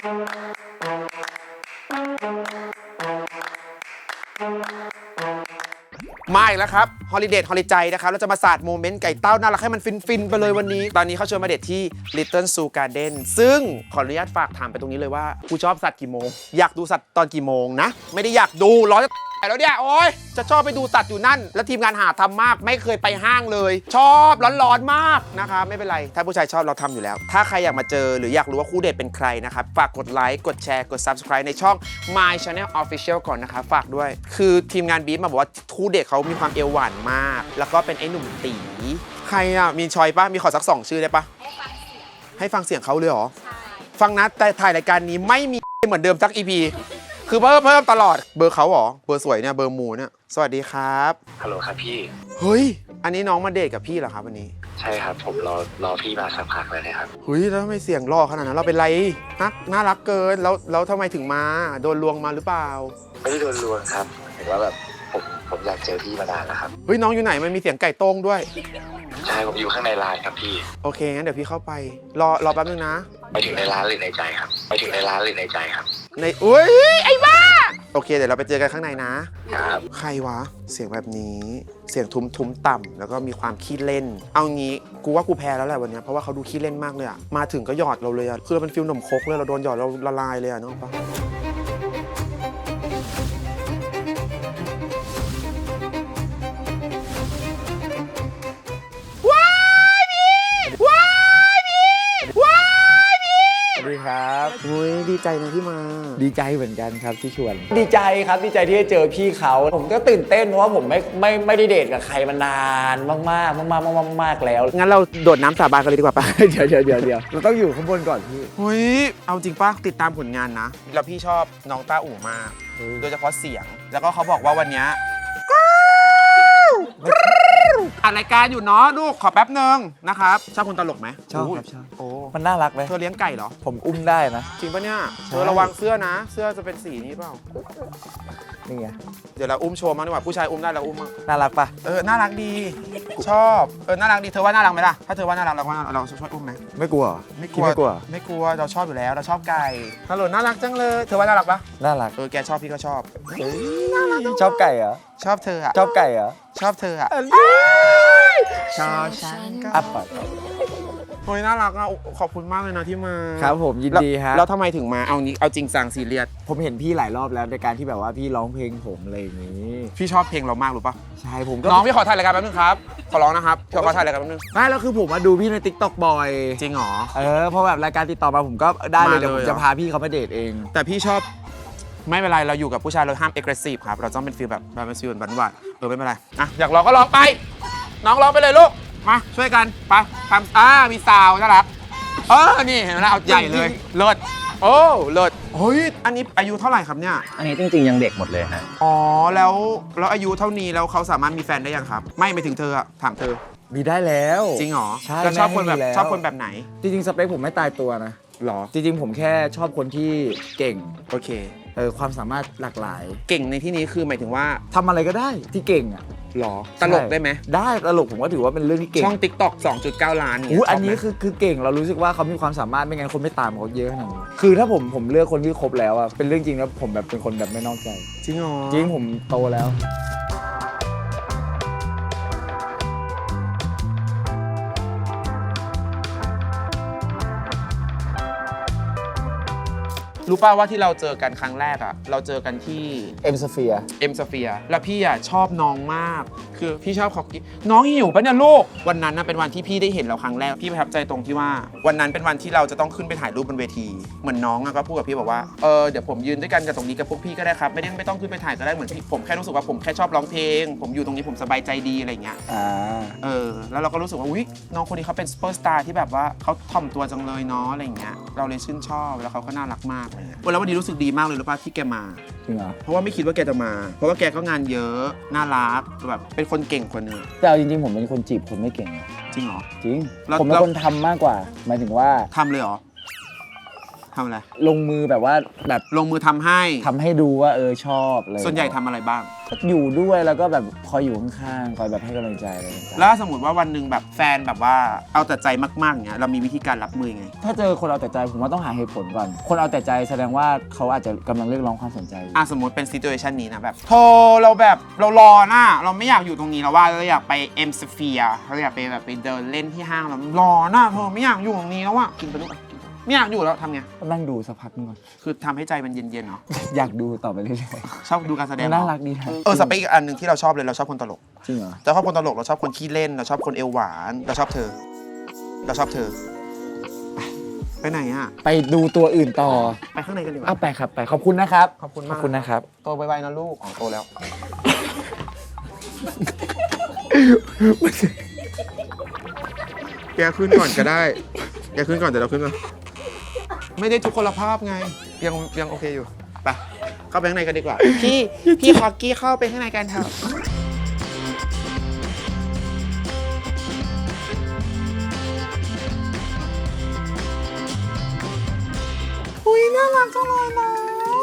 มาอีกแล้วครับฮอลิเดย์ฮอลิใจนะครับ เราจะมาสาดโมเมนต์ไก่เต้าน่ารักให้มันฟิน ๆ ไปเลยวันนี้ ตอนนี้เขาชวนมาเดทที่ Little Zoo Garden ซึ่งขออนุญาตฝากถามไปตรงนี้เลยว่ากูชอบสัตว์กี่โมง อยากดูสัตว์ตอนกี่โมงนะ ไม่ได้อยากดูร้อนจะ แล้วเนี่ยโอ๊ยจะชอบไปดูสัตว์อยู่นั่น แล้วทีมงานหาทำมากไม่เคยไปห้างเลย ชอบร้อนๆมากนะครับไม่เป็นไร ถ้าผู้ชายชอบเราทำอยู่แล้ว ถ้าใครอยากมาเจอหรืออยากรู้ว่าคู่เดทเป็นใครนะครับฝากกดไลค์กดแชร์กด subscribe ในช่อง My Channel Official ก่อนนะครับฝากด้วย คือทีมงานบีฟมาบอกว่าคู่เดทเขามีความเอวหวานมาก แล้วก็เป็นไอ้หนุ่มตีใครอะมีชอยปะมีขอสักสองชื่อได้ปะให้ฟังเสียงเขาเลยเหรอฟังนะแต่ถ่ายรายการนี้ไม่มีเหมือนเดิมสักอีพี คือเพิ่มเพิ่มตลอดเบอร์เขาเหรอเบอร์สวยเนี่ยเบอร์หมูเนี่ยสวัสดีครับ ฮัลโหลครับพี่ เฮ้ย อันนี้น้องมาเดทกับพี่เหรอครับวันนี้ใช่ครับ ผมรอรอพี่มาสักพักแล้วนะครับ เฮ้ยแล้วทำไมเสียงหล่อขนาดนั้นเราเป็นไรนักน่ารักเกินแล้วแล้วทำไมถึงมา โดนลวงมาหรือเปล่า ไม่ได้โดนลวงครับแต่ว่าแบบ ผมผมอยากเจอพี่มานานแล้วครับ เฮ้ยน้องอยู่ไหนมันมีเสียงไก่โต้งด้วย ใช่ผมอยู่ข้างในร้านครับพี่ โอเคงั้นเดี๋ยวพี่เข้าไป รอรอแป๊บนึงนะ ไปถึงในร้านหรือในใจครับ ไปถึงในร้านหรือในใจครับ ในอุ้ยไอ้บ้า โอเคเดี๋ยวเราไปเจอกันข้างในนะ ครับ ใครวะ เสียงแบบนี้ เสียงทุ้มทุ้มต่ำแล้วก็มีความขี้เล่น เอางี้กูว่ากูแพ้แล้วแหละวันเนี้ยเพราะว่าเขาดูขี้เล่นมากเลยอะมาถึงก็หยอดเราเลยอะคือเราเป็นฟิลหนมครกเลยเราโดนหยอดเราละลายเลยอะน้องปะ ดีใจนะที่มา ดีใจเหมือนกันครับที่ชวน ดีใจครับดีใจที่ได้เจอพี่เขา ผมก็ตื่นเต้นเพราะว่าผมไม่ไม่ไม่ได้เดทกับใครมานานมากๆมากๆมากๆมากๆมากๆแล้วงั้นเราโดดน้ำสาบานกันเลยดีกว่าปะ เดี๋ยวเดี๋ยวเดี๋ยวเดี๋ยวเราต้องอยู่ข้างบนก่อนพี่ เฮ้ย เอาจริงป่ะติดตามผลงานนะ แล้วพี่ชอบน้องต้าอู่มาก โดยเฉพาะเสียง แล้วก็เขาบอกว่าวันเนี้ย อัดรายการอยู่เนาะลูกขอแป๊บหนึ่งนะครับชอบคนตลกไหมชอบยครับชอบโอ้มันน่ารักไหมเธอเลี้ยงไก่เหรอ ผมอุ้มได้นะ จริงปะเนี่ยใช่เธอระวังเสื้อนะ เสื้อจะเป็นสีนี้เปล่า นี่ไงเดี๋ยวเราอุ้มโชว์มั้งดีกว่าผู้ชายอุ้มได้เราอุ้มมั้งน่ารักปะเออน่ารักดี ชอบเออน่ารักดีเธอว่าน่ารักไหมล่ะถ้าเธอว่าน่ารักเราว่าเราช่วยอุ้มไหมไม่กลัวเหรอไม่กพี่ลัวไม่กลัวไม่กลัวเราชอบอยู่แล้วเราชอบไก่ฮัลโหลน่ารักจังเลยเธอว่าน่ารักปะน่ารักเออแกชอบพี่ก็ชอบ ชอบไก่เหรอชอบเธออะชอบไก่เหรอชอบเธออะชอบฉันก็ อัปปะ โอ้ยน่ารักอะขอบคุณมากเลยนะที่มาครับผมยินดีฮะแล้วแล้วทำไมถึงมาเอานี้เอาจริงจังซีเรียสผมเห็นพี่หลายรอบแล้วในการที่แบบว่าพี่ร้องเพลงผมอะไรอย่างนี้ พี่ชอบเพลงเรามากรู้ปะใช่ผมก็น้องพี่ขอถ่ายรายการแป๊บนึงครับขอร้องนะครับขอขอถ่ายรายการแป๊บนึงไม่แล้วคือผมมาดูพี่ในติ๊กต็อกบ่อย จริงเหรอ เออเพราะแบบรายการติดต่อมาผมก็ได้เลยมาเลยเดี๋ยวผมเหรอจะพาพี่เขามาเดทเอง แต่พี่ชอบไม่เป็นไรเราอยู่กับผู้ชายเราห้ามเอ็กซ์ซีฟครับ เราต้องเป็นฟีลแบบแบบเป็นฟีลหวานหวานๆเออไม่เป็นไรอะอยากร้องก็ร้องไป น้องร้องไปเลยลูก มาช่วยกันไปทำอ่ามีซาวน่ารักเออนี่เห็นไหมล่ะเอาใหญ่เลยเลิศโอ้เลิศเฮ้ยอันนี้อายุเท่าไหร่ครับเนี่ย อันนี้จริงๆยังเด็กหมดเลยฮะ อ๋อแล้วแล้วอายุเท่านี้แล้วเขาสามารถมีแฟนได้ยังครับ ไม่ไปถึงเธออะถามเธอ มีได้แล้ว จริงเหรอใช่แล้วชอบคนแบบแม่ให้มีแล้วชอบคนแบบไหนจริงๆสเปคผมไม่ตายตัวนะ หรอ จริงๆผมแค่ชอบคนที่เก่งโอเค เออความสามารถหลากหลายเก่งในที่นี้คือหมายถึงว่า ทำอะไรก็ได้ที่เก่งอะ หรอ ตลกได้ไหม ได้ตลกผมก็ถือว่าเป็นเรื่องที่เก่งช่อง TikTok 2.9 ล้านเนี่ยอู้อันชบไหมนี้คือคือเก่งเรารู้สึกว่าเขามีความสามารถไม่งั้นคนไม่ตามเขาเยอะขนาดนี้คือถ้าผมผมเลือกคนที่ครบแล้วอะเป็นเรื่องจริงแล้วผมแบบเป็นคนแบบไม่นอกใจ จริงเหรอจริงผมโตแล้ว รู้ป่าวว่าที่เราเจอกันครั้งแรกอะเราเจอกันที่ เอ็มสเฟีย เอ็มสเฟียแล้วพี่อะชอบน้องมาก คือพี่ชอบเขากินน้องหิวปะเนี่ยลูก วันนั้นนะเป็นวันที่พี่ได้เห็นเราครั้งแรก พี่ประทับใจตรงที่ว่า วันนั้นเป็นวันที่เราจะต้องขึ้นไปถ่ายรูปบนเวที เหมือนน้องอะก็พูดกับพี่บอกว่า เออเดี๋ยวผมยืนด้วยกันกับตรงนี้กับพวกพี่ก็ได้ครับ ไม่ได้ไม่ต้องขึ้นไปถ่ายก็ได้เหมือนพี่ผมแค่รู้สึกว่าผมแค่ชอบร้องเพลง ผมอยู่ตรงนี้ผมสบายใจดีอะไรอย่างเงี้ย อ่า เออ แล้วเราก็รู้สึกว่าอุ๊ยน้องคนนี้เขาเป็นซูเปอร์สตาร์ที่แบบว่าเขาถ่อมตัวจังเลยเนาะอะไรอย่างเงี้ย เราเลยชื่นชอบแล้วเขาก็น่ารักมากเลยแล้ววันนี้รู้สึกดีมากเลยรู้ป่ะที่แกมา จริงเหรอเพราะว่าไม่คิดว่าแกจะมา เพราะว่าแกก็งานเยอะน่ารักแบบเป็นคนเก่งคนหนึงแต่เอาจริงๆผมเป็นคนจีบคนไม่เก่งนะจริงเหรอ จริง แล้วผมเป็นแล้วคนทำมากกว่าหมายถึงว่า ทำเลยเหรอฮ ทำอะไร ลงมือแบบว่าแบบลงมือทำให้ ทำให้ดูว่าเออชอบเลยส่วนใหญ่ทำอะไรบ้าง ก็อยู่ด้วยแล้วก็แบบคอยอยู่ข้างๆคอยแบบให้กำลังใจอะไรต่างๆแล้วสมมติว่าวันหนึ่งแบบแฟนแบบว่าเอาแต่ใจมากๆเงี้ยเรามีวิธีการรับมือยังไงถ้าเจอคนเอาแต่ใจผมว่าต้องหาเหตุผลก่อน คนเอาแต่ใจแสดงว่าเขาอาจจะกำลังเรียกร้องความสนใจอยู่ อะสมมติเป็นซี t u เ t ชันนี้นะแบบโทรเราแบบเรารอน่ะเราไม่อยากอยู่ตรงนี้แล้วว่าเราอยากไปเอ็มสเฟียเราอยากไปแบบไปเดินเล่นที่ห้างแล้วรอน่ะเธอไม่อยากอยู่ตรงนี้แล้วอะกินไปลูกอะกิน ไปไม่อยากอยู่แล้วทำไง ก็นั่งดูสักพักนึงก่อน คือทำให้ใจมันเย็นๆเนาะอยากดูต่อไปเรื่อยชอบดูการแสๆดงมันเหรน่าอรักดีนะเออสเปคอีกอันหนึ่งที่เราชอบเลยเราชอบคนตลก จริงเหรอ เราชอบคนตลกเราชอบคนขี้เล่นเราชอบคนเอวหวาน เราชอบเธอ เราชอบเธอ ไปไปไหนอะ ไปดูตัวอื่นต่อไปข้างในกันดีกว่า เอาไปครับไปขอบคุณนะครับขอบคุณขมาอกบคุณนะครับ โตไวๆนะลูกอ๋อโตแล้ว แกขึ้นก่อนก็ได้ แกขึ้นก่อนเดี๋ยวเราขึ้นมา ไม่ได้ทุกคนละภาพไง ยังยังโอเคอยู่ไปเข้าไปข้างในกันดีกว่า พี่พี่คอกกี้เข้าไปข้างในกันเถอะอุ้ยน่ารักจังเลยน้อ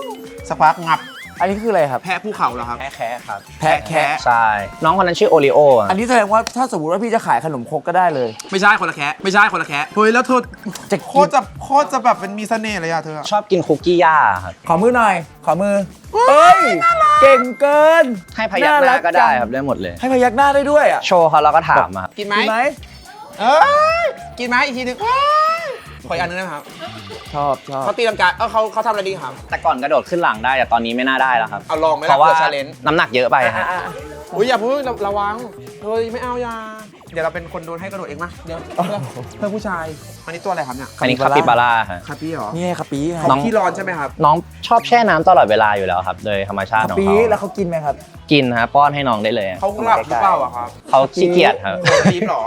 งสักพักงับ อันนี้คืออะไรครับ แพะภูเขาเหรอครับแค่แค่ครับแพะแคะใช่น้องคนนั้นชื่อโอริโออะอันนี้แสดงว่าถ้าสมมติว่าพี่จะขายขนมครกก็ได้เลย ไม่ใช่คนละแคะไม่ใช่คนละแคะเฮ้ยแล้วเธอจะโคตรจะโคตรจะแบบเป็นมีเสน่ห์เลยอะเธอชอบกินคุกกี้ย่าครับ ขอมือหน่อย ขอมือเอ้ยเก่งเกินให้พยักหน้าก็ได้ครับได้หมดเลย ให้พยักหน้าได้ด้วยอะโชว์เขาแล้วก็ถามอะครับกินไหมดีไหมเอ้ยกินไหมอีกทีหนึงเอ้ย ขออีกอันนึงได้ไหมครับชอบชอบเขาตีลังกาเออเขาเขาทำอะไรดีครับ แต่ก่อนกระโดดขึ้นหลังได้แต่ตอนนี้ไม่น่าได้แล้วครับ เอาลองไหมเพล่ะราะว่าเผื่อชาเลนจ์น้ำหนักเยอะไปฮะอุ้ยอย่าเพิ่งระระวังเฮ้ยไม่เอาอย่าเดี๋ยวเราเป็นคนโดนให้กระโดดเองมาเดี๋ยวเพื่อเพื่อผู้ชายอันนี้ตัวอะไรครับเนี่ยอันนี้คาปิบาร่าฮะ คาปี้เหรอนี่ไงคาปีไงเขาน้องขี้ร้อนใช่ไหมครับ น้องชอบแช่น้ำตลอดเวลาอยู่แล้วครับ โดยธรรมชาติคาของปีเขาแล้วเขากินไหมครับ กินฮะป้อนให้น้องได้เลย เขาหลับหรือเปล่าอะครับเขาขี้เกียจครับรีบเหรอ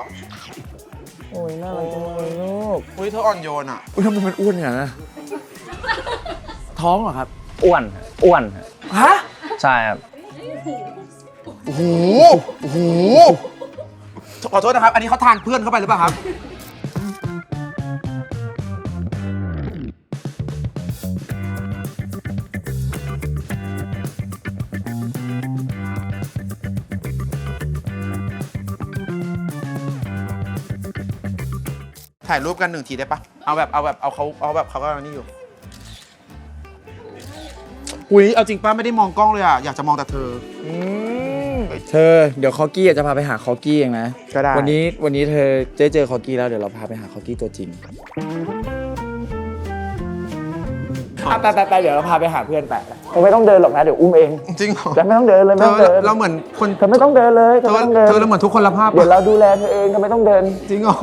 โอ้ยน่ารักจังเลยลูกอุ้ยเธออ่อนโยนอะอุ้ยทำไมมันอ้วนอย่างนั้นนะท้องเหรอครับ อ้วนฮะอ้วนฮะฮะใช่ครับ โอ้โหโอ้โหขอโทษนะครับ อันนี้เขาทานเพื่อนเข้าไปหรือเปล่าครับ ถ่ายรูปกันหนึ่งทีได้ปะเอาแบบเอาแบบเอาเขาเอาแบบเขาก็นี่อยู่อุ้ยเอาจริงป้าไม่ได้มองกล้องเลยอะอยากจะมองแต่เธออืมเธอเดี๋ยวคอกี้จะพาไปหาคอกี้เองนะก็ได้ วันนี้วันนี้เธอจะเจอคอกี้แล้วเดี๋ยวเราพาไปหาคอกี้ตัวจริง อะไปไปไปเดี๋ยวเราพาไปหาเพื่อนไปไม่ต้องเดินหรอกนะเดี๋ยวอุ้มเองจริงเหรอแต่ไม่ต้องเดินเลยเธไม่อต้องเดินเราเหมือนคนเธอไม่ต้องเดินเลยเธเธออไม่ต้องเดินเธอเราเหมือนทุกคนละภาพเดี๋ยวเราดูแลเธอเองเธอไม่ต้องเดินจริงเหรอ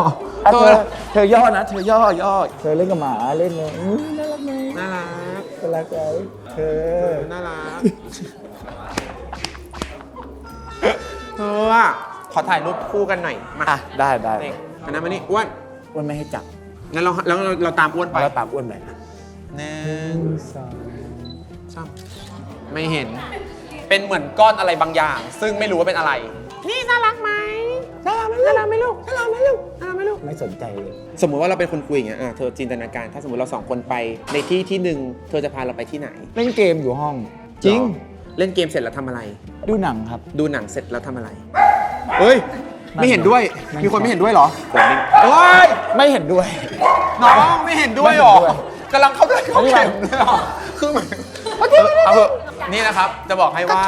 อะเธเธออเธอย่อนะ เธอย่อย่อเธอเล่นกับหมาเล่นเลยอื้อน่ารักไหมน่ารักน่ารักไหมเธอน่ารักเธออะขอถ่ายรูปคู่กันหน่อยมาอะได้ได้นี่อันนั้นมานี่อ้วนอ้วนไม่ให้จับงั้นเราแล้วเราเราตามอ้วนไปแล้วตามอ้วนไปหนึ่ง สองสามไม่เห็น เป็นเหมือนก้อนอะไรบางอย่าง ซึ่งไม่รู้ว่าเป็นอะไร นี่น่ารักไหมน่ารักไหมน่ารักไหมลูกน่ารักไหมลูกน่ารักไหมลูก ไม่สนใจเลย สมมุติว่าเราเป็นคนคุยอย่างเงี้ยอะเธอจินตนาการ ถ้าสมมติเราสองคนไปในที่ที่หนึ่งเธอจะพาเราไปที่ไหนเล่นเกมอยู่ห้องหรอเล่นเกมเสร็จแล้วทำอะไร ดูหนังครับ ดูหนังเสร็จแล้วทำอะไร เฮ้ย ไม่เห็นด้วย นั่นมีคนไม่เห็นด้วยเหรอผมนี่เฮ้ย ไม่เห็นด้วย น้องไม่เห็นด้วยเหรอ ไม่เห็นด้วย กำลังเข้าใจเขาไม่เป็นไรเห็นเลยเหรอคือเหมือนเออเอาเถอะนี่นะครับ จะบอกให้ว่า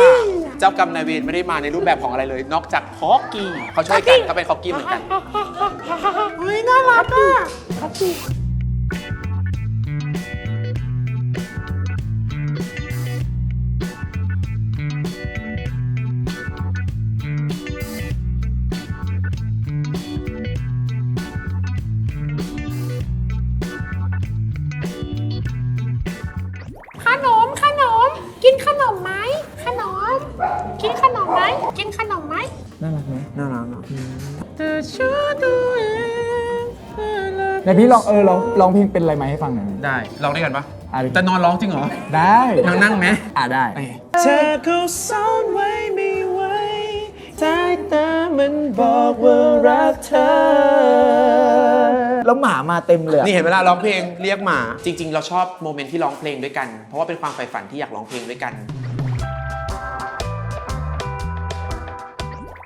เจ้ากรรมนายเวรไม่ได้มาในรูปแบบของอะไรเลย นอกจากฮอกกี้เขาช่วยกันเขาเป็นฮอกกี้เหมือนกัน เฮ้ยน่ารักอะ พี่ลองเออลองลองเพลงเป็นอะไรไหมให้ฟังหน่อยได้ลองได้กันปะอะดิแต่นอนร้องจริงเหรอได้นั่งนั่งไหมอะได้เธอเขาซ่อนไว้ไม่ไหวสายตามันบอกว่ารักเธอแล้วหมามาเต็มเลยอะนี่เห็นเวลาร้องเพลงเรียกหมา จริง ๆ เราชอบโมเมนต์ที่ร้องเพลงด้วยกัน เพราะว่าเป็นความใฝ่ฝันที่อยากร้องเพลงด้วยกัน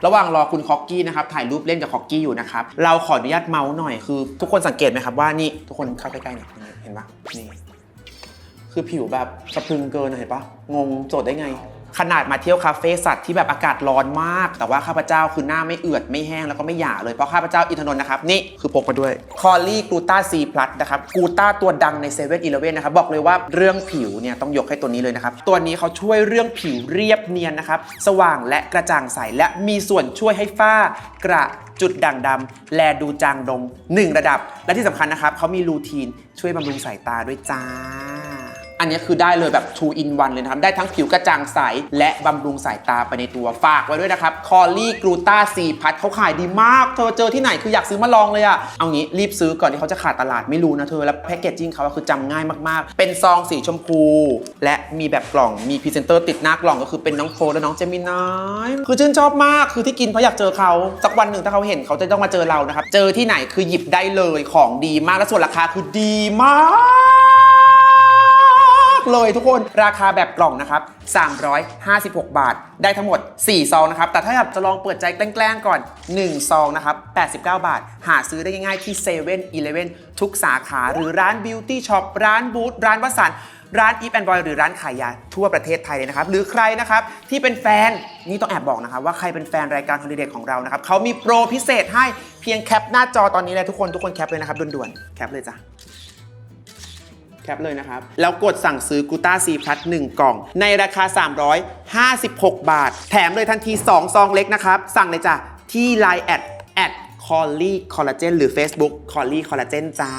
ระหว่างรอคุณคอกกี้นะครับถ่ายรูปเล่นกับคอกกี้อยู่นะครับเราขออนุญาตเมาส์หน่อยคือ ทุกคนสังเกตไหมครับว่านี่ทุกคนเข้าใกล้ๆเนี่ยเห็นปะนี่คือผิวแบบสะพรึงเกินอะเห็นปะงงโจทย์ได้ไง ขนาดมาเที่ยวคาเฟ่สัตว์ที่แบบอากาศร้อนมาก แต่ว่าข้าพเจ้าคือหน้าไม่เอือดไม่แห้งแล้วก็ไม่หยาเลยเพราะข้าพเจ้าอินทนนท์นะครับนี่คือพกมาด้วยคอลลี่กลูต้าซีพลัสนะครับกลูต้าตัวดังในเซเว่นอีเลเว่นนะครับบอกเลยว่าเรื่องผิวเนี่ยต้องยกให้ตัวนี้เลยนะครับตัวนี้เขาช่วยเรื่องผิวเรียบเนียนนะครับสว่างและกระจ่างใสและมีส่วนช่วยให้ฝ้ากระจุดด่างดำแลดูจางดงหนึ่งระดับ และที่สำคัญนะครับเขามีรูทีนช่วยบำรุงสายตาด้วยจ้า อันนี้คือได้เลยแบบ2 in 1เลยนะครับ ได้ทั้งผิวกระจ่างใส และบำรุงสายตาไปในตัวฝากไว้ด้วยนะครับคอลลี่กลูตาซีพัทเขาขายดีมาก เธอเจอที่ไหนคืออยากซื้อมาลองเลยอะเอางี้รีบซื้อก่อนที่เขาจะขาดตลาดไม่รู้นะเธอ แล้วแพคเกจจิ้งเขาคือจำง่ายมากๆ เป็นซองสีชมพู และมีแบบกล่องมีพรีเซนเตอร์ติดหน้ากล่องก็คือเป็นน้องโฟและน้องเจมินายคือชื่นชอบมากคือที่กินเพราะอยากเจอเขาสักวันหนึ่งถ้าเขาเห็นเขาจะต้องมาเจอเรานะครับเจอที่ไหนคือหยิบได้เลยของดีมากและส่วนราคาคือดีมาก เลยทุกคนราคาแบบกล่องนะครับ356 บาท ได้ทั้งหมด 4 ซองนะครับ แต่ถ้าอยากจะลองเปิดใจแกล้งๆก่อน 1 ซองนะครับ89 บาท หาซื้อได้ง่ายๆที่7 e เ e ่ e อทุกสาขาหรือร้านบิวตี้ช็อปร้านบูธร้านวสันร้านอีฟแอนด์บอยหรือร้านขายยาทั่วประเทศไทยเลยนะครับ หรือใครนะครับที่เป็นแฟน นี่ต้องแอบบอกนะครับว่าใครเป็นแฟนรายการ Holiday ของเรานะครับเขามีโปรพิเศษให้เพียงแคปหน้าจอตอนนี้เลยทุกคนทุกคนแคปเลยนะครับด่วนๆแคปเลยจ้ะ แคปเลยนะครับ แล้วกดสั่งซื้อกูต้าซีพลัส1กล่อง ในราคา 356 บาท แถมเลยทันที 2 ซองเล็กนะครับ สั่งเลยจ้ะ ที่ Line แอดแอดคอลลี่คอลลาเจนหรือ Facebook คอลลี่คอลลาเจนจ้า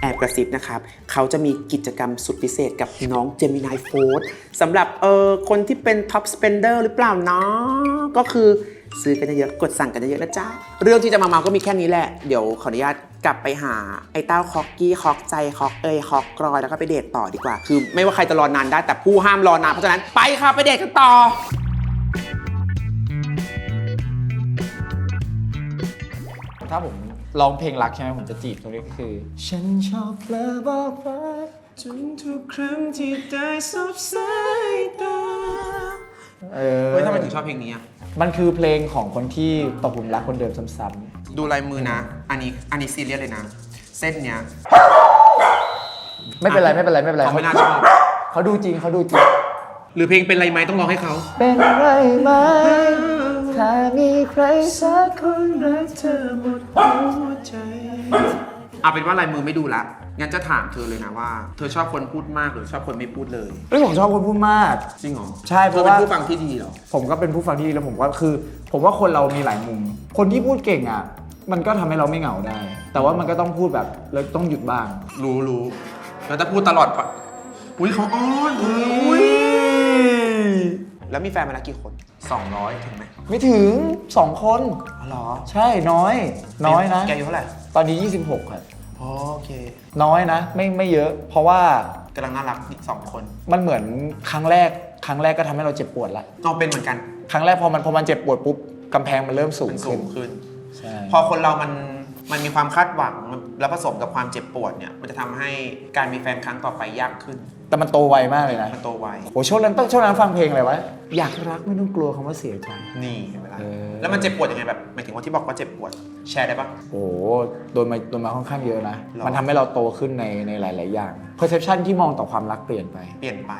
แอบกระซิบนะครับ เขาจะมีกิจกรรมสุดพิเศษกับน้องเจมินายโฟร์สำหรับเออคนที่เป็นท็อปสเปนเดอร์หรือเปล่าเนาะก็คือซื้อกันเยอะๆกดสั่งกันเยอะๆนะจ๊ะ เรื่องที่จะมาเมาก็มีแค่นี้แหละ เดี๋ยวขออนุญาต กลับไปหาไอ้เต้าคอกกี้คอกใจคอกเอยคอกกรอยแล้วก็ไปเดทต่อดีกว่า คือ ไม่ว่าใครจะรอนานได้แต่ผู้ห้ามรอนานเพราะฉะนั้นไปค่ะไปเดทกันต่อ ถ้าผมร้องเพลงรักใช่ไหมผมจะจีบตรงนี้ก็คือ ฉันชอบเพลอบอกรักจนทุกครั้งที่ได้สบสายตา เออเฮ้ยทำไมถึงชอบเพลงนี้อะมันคือเพลงของคนที่ตกหลุมรักคนเดิมซ้ำดูลายมือนะ อันนี้อันนี้ซีเรียสเลยนะ เส้นเนี้ยๆไม่เป็นไรไม่เป็นไรไม่เป็นไรเขาไม่น่าชอบ เขาดูจริงเขาดูจริง หรือเพลงเป็นไรไหมต้องร้องให้เขา เป็นไรไหมถ้ามีใครสักคนรักเธอหมดหัวใจ เอาเป็นว่าลายมือไม่ดูละ งั้นจะถามเธอเลยนะว่า เธอชอบคนพูดมากหรือชอบคนไม่พูดเลย เฮ้ยผมชอบคนพูดมาก จริงเหรอใช่เพเธอราะเป็นว่าผู้ฟังที่ดีเหรอ ผมก็เป็นผู้ฟังที่ดีแล้วผมก็คือ ผมว่าคนเรามีหลายมุม คนที่พูดเก่งอะ มันก็ทำให้เราไม่เหงาได้ แต่ว่ามันก็ต้องพูดแบบแล้วต้องหยุดบ้าง รู้รู้แล้วถ้าพูดตลอดปะอุ้ยเขาอ้อนอุ้ยแล้วมีแฟนมาแล้วกี่คน 200 ถึงไหมไม่ถึงสองคน อ๋อเหรอ ใช่น้อย น้อยนะ แกอายุเท่าไหร่ ตอนนี้ 26 ครับอ๋อ โอเคน้อยนะไม่ไม่เยอะ เพราะว่ากำลังน่ารักอีกสองคนมันเหมือนครั้งแรก ครั้งแรกก็ทำให้เราเจ็บปวดละเราเป็นเหมือนกันครั้งแรกพอมันพอมันเจ็บปวดปุ๊บกำแพงมันเริ่มสูงมันสูขึ้นงขึ้น ใช่พอคนเรามันมันมีความคาดหวังแล้วผสมกับความเจ็บปวดเนี่ย มันจะทำให้การมีแฟนครั้งต่อไปยากขึ้น แต่มันโตไวมากเลยนะมันโตไวโอ้ช่วงนั้นต้องช่วงนั้นฟังเพลงอะไรวะอยากรักไม่ต้องกลัวคำว่าเสียใจ นี่เห็นไหมล่ะเออ แล้วมันเจ็บปวดยังไงแบบหมายถึงว่าที่บอกว่าเจ็บปวดแชร์ได้ปะ โอ้โหโดนมาโดนมาค่อนข้างเยอะนะ หรอ มันทำให้เราโตขึ้นในในหลาย ๆ อย่าง perception ที่มองต่อความรักเปลี่ยนไป เปลี่ยนไป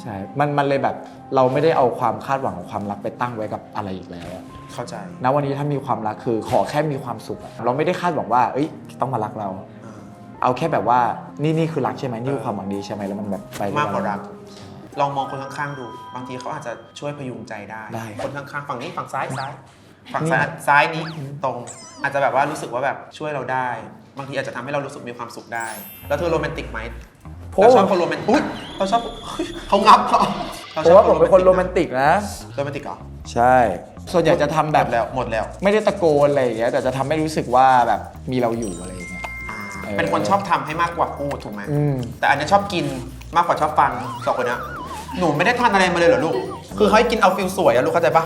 ใช่ มันมันเลยแบบเราไม่ได้เอาความคาดหวังของความรักไปตั้งไว้กับอะไรอีกแล้วอะเข้าใจ ณวันนี้ถ้ามีความรักคือขอแค่มีความสุขอะเราไม่ได้คาดหวังว่า เอ้ย ต้องมารักเราอ่า เอาแค่แบบว่านี่นี่คือรักใช่ไหมนี่คือความหวังดีใช่ไหมแล้วมันแบบไปด้วยมากกว่ารัก ลองมองคนข้างๆดู บางทีเขาอาจจะช่วยพยุงใจได้ ได้คนข้างๆฝั่งนี้ฝั่งซ้ายซ้าย ฝั่งนี่ซ้ายซ้ายนี้ตรง อาจจะแบบว่ารู้สึกว่าแบบช่วยเราได้ บางทีอาจจะทำให้เรารู้สึกมีความสุขได้ แล้วเธอโรแมนติกไหมโอ้ เราชอบคนโรแมนติกอุ๊ยเราชอบเขางับเหรอเพราะว่าผมเป็นคนโรแมนติกนะ โรแมนติกเหรอใช่ ส่วนใหญ่จะทำหแบมบดแล้วหมดแล้ว ไม่ได้ตะโกนอะไรอย่างเงี้ยแต่จะทำให้รู้สึกว่าแบบมีเราอยู่อะไรอย่างเงี้ยอ่า เออเป็นคนชอบทำให้มากกว่าพูดถูกไหมอืม แต่อันนี้ชอบกินมากกว่าชอบฟังสองคนเนี้ยหนูไม่ได้ทานอะไรมาเลยเหรอลูก คือเขาให้กินเอาฟิลสวยอะลูกเข้าใจปะ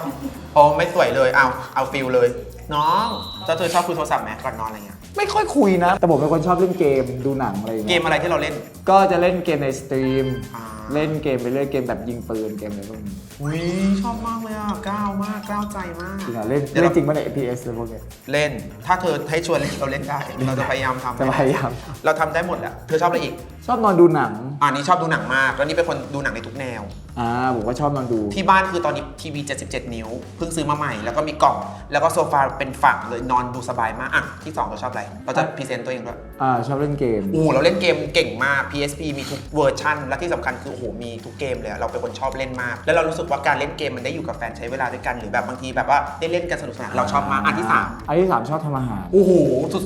โอ้ไม่สวยเลยเอาเอาฟิลเลย น้องเจ้าเธอชอบคุยโทรศัพท์ไหมก่อนนอนอะไรเงี้ยไม่ค่อยคุยนะ แต่ผมเป็นคนชอบเล่นเกมดูหนังอะไรอย่างเกเงี้ยมอะไรที่เราเล่นก็จะเล่นเกมในสตรีม อ่า เล่นเกมไปเรื่อยเกมแบบยิงปืนเกมอะไรพวกนี้อุ้ยชอบมากเลยอะก้าวมากก้าวใจมากจริงเหรอเล่นดี๋ยวเล่เรานจริงป่ะใน FPS เลยพวกเนี้ย เล่น ถ้าเธอให้ชวนเล่นเราเล่นได้ เราจะพยายามทำจะพยายาม เราทำได้หมดแหละเธอชอบอะไรอีก ชอบนอนดูหนัง อ่านี่ชอบดูหนังมาก แล้วนี่เป็นคนดูหนังในทุกแนว อ่าผมก็ชอบนอนดู ที่บ้านคือตอนนี้ทีวี 77 นิ้ว เพิ่งซื้อมาใหม่ แล้วก็มีกล่อง แล้วก็โซฟาเป็นฝั่งเลยนอนดูสบายมาก อะ ที่สองเราชอบอะไร เราจะพรีเซนต์ตัวเองด้วยอ่าชอบเล่นเกมโอ้โหเราเล่นเกมเก่งมาก PSP มีทุกเวอร์ชันและที่สำคัญคือโอ้โหมีทุกเกมเลยอะเราเป็นคนชอบเล่นมาก แล้วเรารู้สึกว่าการเล่นเกมมันได้อยู่กับแฟนใช้เวลาด้วยกันหรือแบบบางทีแบบว่าได้เล่นกันสนุกสนานเราชอบมากอันที่สาม อันที่สามชอบทำอาหาร โอ้โห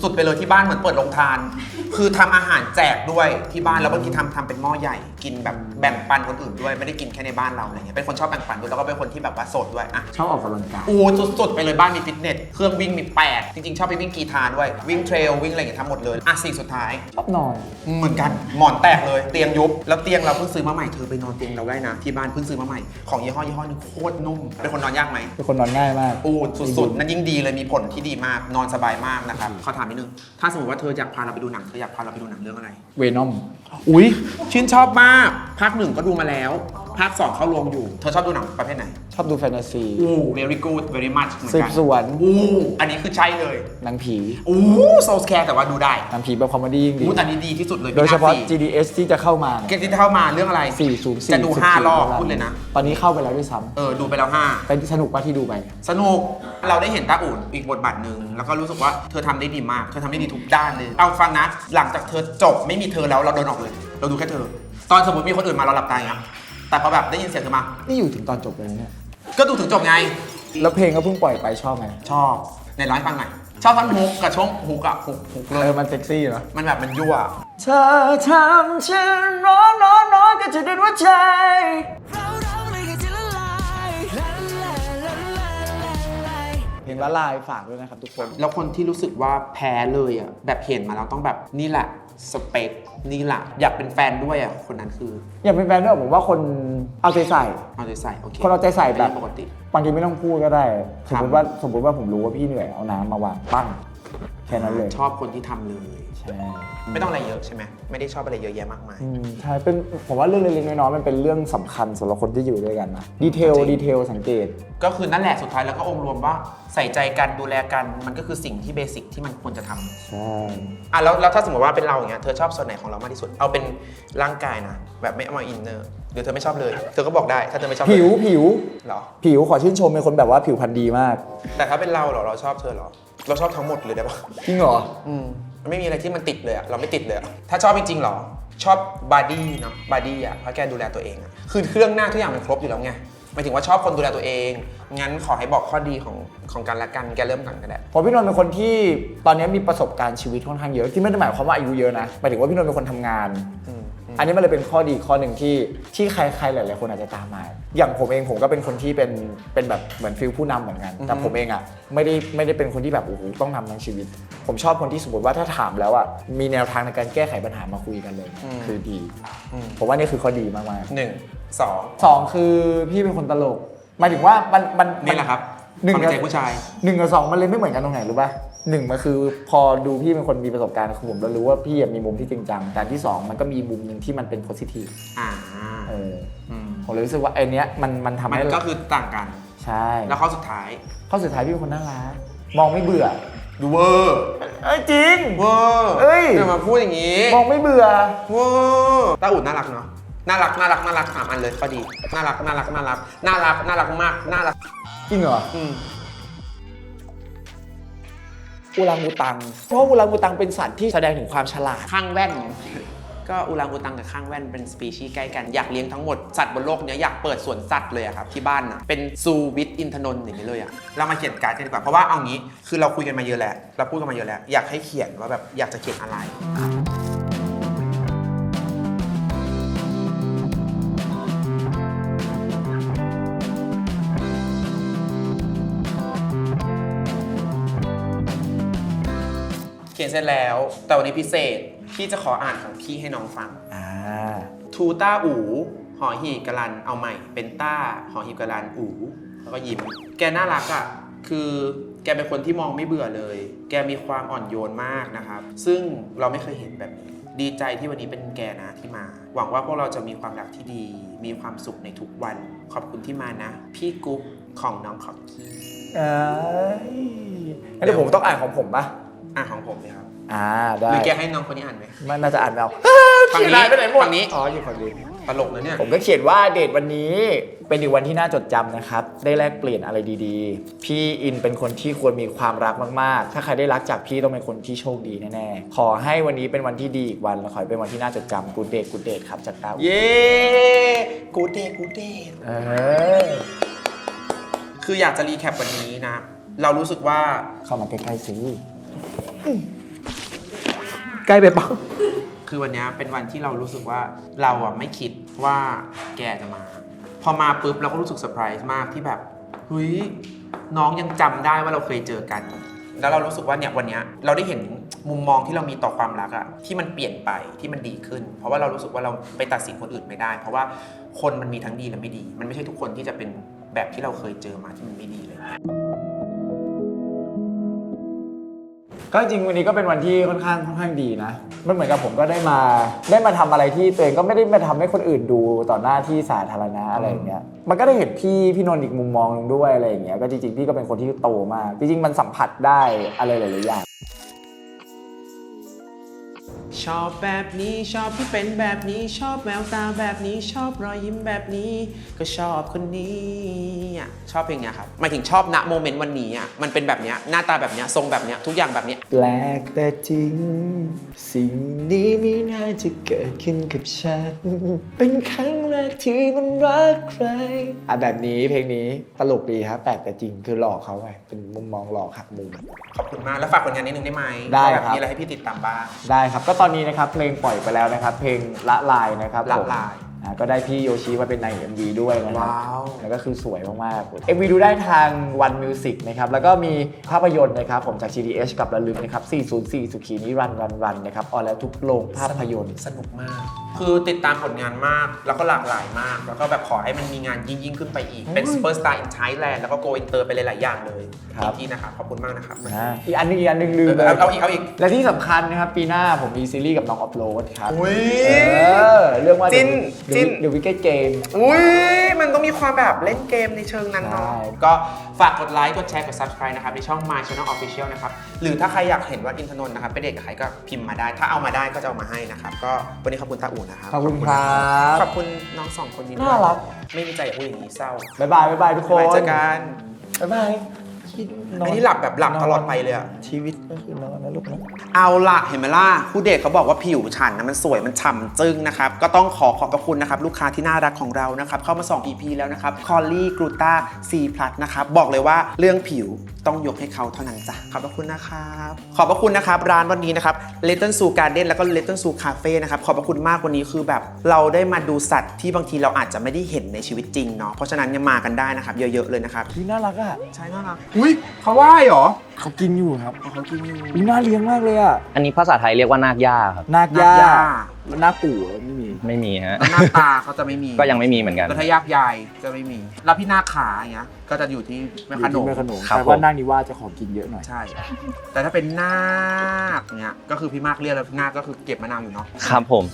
สุด ๆ ไปเลยที่บ้านเหมือนเปิดโรงทาน คือทำอาหารแจกด้วยที่บ้านแล้วบางทีทำทำเป็นหม้อใหญ่ กินแบบแบ่งปันคนอื่นด้วยไม่ได้กินแค่ในบ้านเราอะไรเงี้ยเป็นคนชอบแบ่งปันด้วยแล้วก็เป็นคนที่แบบว่าโสดด้วยอะชอบออกกำลังกาย โอ้สุดๆไปเลยบ้านมีฟิตเนสเครื่องวิ่งมีแปดจริงๆ ชอบไปวิ่งกีฬาด้วย วิ่งเทรลวิ่งอะไรอย่างเงี้ยทำหมดเลยอะสี่สุดท้ายชอบนอน เหมือนกันหมอนแตกเลยเตียงยุบแล้วเตียงเราเพิ่งซื้อมาใหม่เธอไปนอนเตียงเราได้นะ ที่บ้านเพิ่งซื้อมาใหม่ของยี่ห้อยี่ห้อนึงโคตรนุ่มเป็นคนนอนยากไหมเป็นคนนอนง่ายมากโอ้สุดๆนั่นยิ่งดีเลยมีผลที่ดีมากนอนสบายมากนะครับขอถามนิดนึงถ้าสมมติว่าเธออยากพาเราไปดูหนังเธออยากพาเราไปดูหนังเรื่องอะไรเวนอมอุ้ยชื่นชอบมากภาคหนึ่งก็ดูมาแล้ว ภาคสองเข้าโรงอยู่ เธอชอบดูหนังประเภทไหน ชอบดูแฟนตาซี อู้ very good very much เหมือนสืบกันสวน อู้ อันนี้คือใช่เลย หนังผีอู้โซสแคร์แต่ว่าดูได้หนังผีแบบคอมเมดี้ยิ่งดี อู้แต่นี้ดีที่สุดเลยโดยเฉพาะพี่ GDS ที่จะเข้ามาเกตที่เข้ามาเรื่องอะไร404จะดูห้ารอบพูดเลยนะ ตอนนี้เข้าไปแล้วด้วยซ้เออ ดูไปแล้วห้าำแต่สนุกป่ะที่ดูไป สนุก เราได้เห็นตาอุ่นอีกบทบาทหนึ่ง แล้วก็รู้สึกว่าเธอทำได้ดีมาก เธอทำได้ดีทุกด้านเลย เอาฟังนะ หลังจากเธอจบไม่มีเธอแล้วเราเดินออกเลย เราดูแค่เธอ ตอนสมมติมีคนอื่นมาเราหลับตาอย่างเงี้ย แต่พอแบบได้ยินเสียงเธอมา นี่อยู่ถึงตอนจบเลยนะเนี่ย ก็ดูถึงจบไง แล้วเพลงก็เพิ่งปล่อยไปชอบไหมชอบในร้านฟังหน่อยชอบท่อนฮุกกับช่วงฮุกอะฮุกฮุกเลเอยอมันเซ็กซี่เนอะมันแบบมันยั่ว เธอทำฉันร้อนร้อนร้อนก็จะได้หัวใจ เพลงละลายฝากด้วยนะครับทุกคน แล้วคนที่รู้สึกว่าแพ้เลยอะแบบเห็นมาแล้วต้องแบบนี่แหละสเปคนี่แหละอยากเป็นแฟนด้วยอะคนนั้นคืออย่าเป็นแฟนด้วยผมว่าคนเอาใจใส่ เอาใจใส่โอเคคนเอาใจใส่แบบปกติบางทีไม่ต้องพูดก็ได้คสรัมบมติว่าสมมติว่าผมรู้ว่าพี่เหนื่อยเอาน้ำมาวางปั้งแค่นั้นเลยชอบคนที่ทำเลยใช่ ไม่ต้องอะไรเยอะใช่ไหมไม่ได้ชอบอะไรเยอะแยะมากมาย อืมใช่เป็นผมว่าเรื่องเล็กๆน้อยๆมันเป็นเรื่องสำคัญสำหรับคนที่อยู่ด้วยกันนะดีเทลจริง ดีเทลสังเกต ก็คือนั่นแหละสุดท้ายแล้วก็องค์รวมว่าใส่ใจกันดูแลกันมันก็คือสิ่งที่เบสิกที่มันควรจะทำใช่ อะแล้วแล้วถ้าสมมติว่าเป็นเราอย่างเงี้ยเธอชอบส่วนไหนของเรามากที่สุดเอาเป็นร่างกายนะแบบไม่เอามาอินเนอร์หรือเธอไม่ชอบเลย เธอก็บอกได้ถ้าเธอไม่ชอบเลยผิวผิว เหรอ ผิวขอชื่นชมเป็นคนแบบว่าผิวพรรณดีมาก แต่ถ้าเป็นเราเหรอเราชอบเธอเหรอ เราชอบทั้งหมดเลยได้ปะจริงเหรอ อืมมันไม่มีอะไรที่มันติดเลยอะเราไม่ติดเลยอะถ้าชอบจริงๆเหรอ ชอบบอดี้เนาะบอดี้อะเพราะแกดูแลตัวเองอะคือเครื่องหน้าทุกอย่างมันครบอยู่แล้วไงหมายถึงว่าชอบคนดูแลตัวเอง งั้นขอให้บอกข้อดีของของกันและกันแกเริ่มก่อนก็ได้เพราะพี่นนท์เป็นคนที่ตอนนี้มีประสบการณ์ชีวิตค่อนข้างเยอะที่ไม่ได้หมายความว่าอายุเยอะนะหมายถึงว่าพี่นนท์เป็นคนทำงาน อืม อืมอันนี้มันเลยเป็นข้อดีข้อหนึ่งที่ที่ใครๆหลายๆคนอาจจะตามมา อย่างผมเองผมก็เป็นคนที่เป็นเป็นแบบเหมือนฟิลผู้นำเหมือนกัน แต่ผมเองอะไม่ได้ไม่ได้เป็นคนที่แบบโอ้โหต้องนำทั้งชีวิต ผมชอบคนที่สมมติว่าถ้าถามแล้วอะมีแนวทางในการแก้ไขปัญหามาคุยกันเลยอืมคือดีอืมผมว่านี่คือข้อดีมากหนึ่งสองๆสองคือพี่เป็นคนตลกหมายถึงว่ามันมันนี่แหละครับหนึ่งความกับใจผู้ชาย หนึ่งกับสองมันเลยไม่เหมือนกันตรงไหนรู้ป่ะ หนึ่งมันคือพอดูพี่เป็นคนมีประสบการณ์คือผมแล้วรู้ว่าพี่อะมีมุมที่จริงจังแต่ที่สองมันก็มีมุมหนึ่งที่มันเป็นโพสิทีฟอ่าเอออืมผมเลยรู้สึกว่าไอเนี้ยมันมันทำมันให้ก็คือต่างกัน ใช่แล้วข้อสุดท้าย ข้อสุดท้ายพี่เป็นคนน่ารักมองไม่เบื่อดูเวอร์เอ้ยจริง เวอร์เอ้ยอย่ามาพูดอย่างนี้มองไม่เบื่อ เวอร์ตาอุ่นน่ารักเนาะน่ารักน่ารักน่ารักสามอันเลยก็ดีน่ารักน่ารักน่ารักน่ารักน่ารักมากน่ารักจริงเหรอ อืม อูรังอูตัง เพราะว่าอูรังอูตังเป็นสัตว์ที่แสดงถึงความฉลาด ข้างแว่น ก็อูรังอูตังกับข้างแว่นเป็นสปีชีส์ใกล้กัน อยากเลี้ยงทั้งหมด สัตว์บนโลกเนี้ยอยากเปิดสวนสัตว์เลยอะครับที่บ้านอะเป็นซูวิทอินทนนท์อย่างนี้เลยอะเรามาเขียนการ์ดกันดีกว่า เพราะว่าเอางี้ คือเราคุยกันมาเยอะแล้ว เราพูดกันมาเยอะแล้ว อยากให้เขียนว่าแบบอยากจะเขียนอะไร เขียนเสร็จแล้ว แต่วันนี้พิเศษพี่จะขออ่านของพี่ให้น้องฟัง อ่า ทูต้าอูหอหีบกะลันเอาใหม่ เป็นต้าหอหีบกะลันอูแล้วก็ยิ้ม แกน่ารักอะ่ะ คือแกกเป็นคนที่มองไม่เบื่อเลย แกมีความอ่อนโยนมากนะครับ ซึ่งเราไม่เคยเห็นแบบนี้ ดีใจที่วันนี้เป็นแกนะที่มา หวังว่าพวกเราจะมีความรักที่ดี มีความสุขในทุกวัน ขอบคุณที่มานะ พี่กุ๊กของน้องขอบกี้เอ้ยงั้นเดี๋ยวผมต้องอ่านของผมปะ อะของผมเลยครับอ่าได้หรือแกให้น้องคนนี้อ่านไหม มันน่าจะอ่านไม่ออกฝั่งนี้เขียนอะไรไปไหนหมดฝั่งนี้ อ๋ออยู่ฝั่งนี้ตลกนะเนี่ยผมก็เขียนว่าเดทวันนี้เป็นอีกวันที่น่าจดจำนะครับ ได้แลกเปลี่ยนอะไรดีๆ พี่อินเป็นคนที่ควรมีความรักมากๆ ถ้าใครได้รักจากพี่ต้องเป็นคนที่โชคดีแน่ๆ ขอให้วันนี้เป็นวันที่ดีอีกวันและขอให้เป็นวันที่น่าจดจำกูเดทกูเดทครับจากดาวเย้กูเดทกูเดทเออคืออยากจะรีแคปวันนี้นะ เรารู้สึกว่าเข้ามาใกล้ๆสิ ใกล้ไปเปล่าคือวันนี้เป็นวันที่เรารู้สึกว่าเราอะไม่คิดว่าแกจะมา พอมาปุ๊บเราก็รู้สึกเซอร์ไพรส์มากที่แบบเฮ้ยน้องยังจำได้ว่าเราเคยเจอกัน แล้วเรารู้สึกว่าเนี่ยวันเนี้ยเราได้เห็นมุมมองที่เรามีต่อความรักอะที่มันเปลี่ยนไปที่มันดีขึ้น เพราะว่าเรารู้สึกว่าเราไปตัดสินคนอื่นไม่ได้ เพราะว่าคนมันมีทั้งดีและไม่ดี มันไม่ใช่ทุกคนที่จะเป็นแบบที่เราเคยเจอมาที่มันไม่ดีเลย ก็จริงวันนี้ก็เป็นวันที่ค่อนข้างค่อนข้างดีนะ มันเหมือนกับผมก็ได้มาได้มาทำอะไรที่ตัวเองก็ไม่ได้มาทำให้คนอื่นดูต่อหน้าที่สาธารณะอะไรอย่างเงี้ย มันก็ได้เห็นพี่พี่นนท์อีกมุมมองหนึงด้วยอะไรอย่างเงี้ย ก็จริงๆพี่ก็เป็นคนที่โตมาก จริงๆมันสัมผัสได้อะไรหลายๆอย่าง ชอบแบบนี้ชอบที่เป็นแบบนี้ชอบแววตาแบบนี้ชอบรอยยิ้มแบบนี้ ก็ชอบคนนี้อะชอบเพลงเนี้ยครับหมายถึงชอบณโมเมนต์วันนี้อะมันเป็นแบบเนี้ยหน้าตาแบบเนี้ยทรงแบบเนี้ยทุกอย่างแบบเนี้ย แปลกแต่จริง สิ่งนี้ไม่น่าจะเกิดขึ้นกับฉัน เป็นครั้งแรกที่มันรักใครอะแบบนี้เพลงนี้ตลกดีครับแปลกแต่จริงคือหลอกเขาไงเป็นมุมมองหลอกหักมุม ขอบคุณมากแล้วฝากผลงานนิดนึงได้ไหมได้ว่าแบบครับ มีอะไรให้พี่ติดตามบ้าง ได้ครับก็ตอนนี้นะครับเพลงปล่อยไปแล้วนะครับ เพลงละลายนะครับละลาย อ่าก็ได้พี่โยชิมาเป็นใน MV ด้วยนะครับว้าว แล้วก็คือสวยมากๆ MV ดูได้ทาง One Music นะครับแล้วก็มีภาพยนตร์นะครับผมจาก GDH กับระลึกนะครับ 404 สุขีนิรันดร์วันวันนะครับออนแล้วทุกโรงภาพยนตร์ สนุกมาก คือติดตามผลงานมาก แล้วก็หลากหลายมาก แล้วก็แบบขอให้มันมีงานยิ่งยิ่งๆขึ้นไปอีก เป็นอืมซูเปอร์สตาร์อินไทยแลนด์แล้วก็โกอินเตอร์ไปหลายๆอย่างเลยครับพี่นะครับขอบคุณมากนะครับอ่าอีกอันหนึงอีกอันหนึงลืมเอเลอยเอาเอาอีกเอาอีก และที่สำคัญนะครับ ปีหน้าผมมีซีรีส์กับน้องอัพโหลดครับ อุ้ย เออ เรื่องว่าจิ้นจิ้น เดวิกเกตเกม อุ้ยมันต้องมีความแบบเล่นเกมในเชิงนั้นเนาะใช่ก็ฝากกดไลค์ กดแชร์ กด subscribe นะครับ ในช่อง My Channel Official นะครับ หรือถ้าใครอยากเห็นว่าอินทนนท์นะครับไปเดทกับใครก็พิมพ์มาได้ ถ้าเอามาได้ก็จะเอามาให้นะครับ ก็วันนี้ขอบคุณตาอู่นะครับ ขอบคุณครับ ขอบคุณน้องสองคนนี้ด้วยน่ารัก ไม่มีใจอยากพูดอย่างนี้เศร้าบ๊ายบายบ๊ายบายทุกคนไปเจอกัน บ๊ายบาย นอันนี้หลับแบบหลับตลอดไปเลยอะ ชีวิตก็คือนอนนะลูกนะ เอาละเห็นไหมล่ะผู้เดทเขาบอกว่าผิวฉันนะมันสวยมันฉ่ำจึ้งนะครับก็ต้องขอขอบพระคุณนะครับลูกค้าที่น่ารักของเรานะครับเข้ามา 2 EP แล้วนะครับคอลลี่กรูตาซีพลัสนะครับบอกเลยว่าเรื่องผิวต้องยกให้เขาเท่านั้นจ้ะ ขอบพระคุณนะครับ ขอบพระคุณนะครับ ร้านวันนี้นะครับ Little Zoo Garden แล้วก็ Little Zoo Cafe นะครับ ขอบพระคุณมากวันนี้คือแบบ เราได้มาดูสัตว์ที่บางทีเราอาจจะไม่ได้เห็นในชีวิตจริงเนาะ เพราะฉะนั้นเนี่ยมากันได้นะครับ เยอะๆเลยนะครับพี่น่ารักอะ ใช่น่ารัก อุ้ยเขาไหว้เหรอ เขากินอยู่ครับเขากินอยู่อุ๊ยน่าเลี้ยงมากเลยอะอันนี้ภาษาไทยเรียกว่านาคย่าครับ นาคนาคย่าย่าแล้วนาคปู่อะไม่มี ไม่มีฮะ หน้าตาเขาจะไม่มีก็ยังไม่มีเหมือนกันแล้วถ้ายากยายจะไม่มี แล้วพี่นาคขาอย่างเงี้ย ก็จะอยู่ที่แม่ขนอยู่มที่แม่ขนมครับแต่ว่าผม นาคนี้ว่าจะของกินเยอะหน่อย ใช่ แต่ถ้าเป็นนาคเนี้ยก็คือพี่มากเรียกแล้วนาคก็คือเก็บมะนาวอยู่เนาะ ครับผม